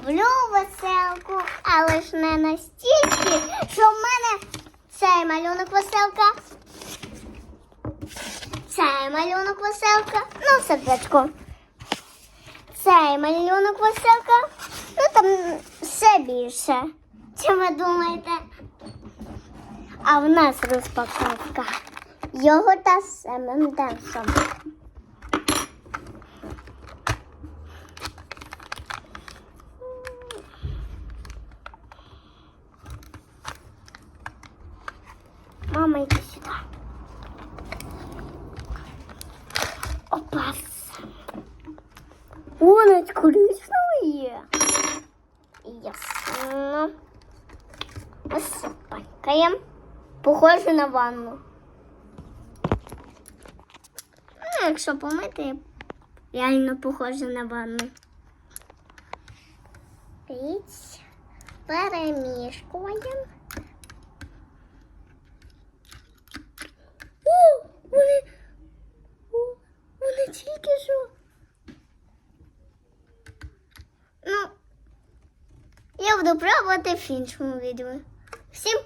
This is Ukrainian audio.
люблю веселку, але ж не настільки, що в мене цей малюнок веселка. Цей малюнок веселка. Ну, сердечко. Цей малюнок веселка. Ну там все більше. Чи ви думаєте? А в нас розпаковка. Його та з ММДенсом. Опа. Он открытый. Ясно. Высыпаем. Похоже на ванну. Ну, якщо помити, реально похоже на ванну. Піць. Перемішкуємо. Буду пробувати в іншому відео. Всім!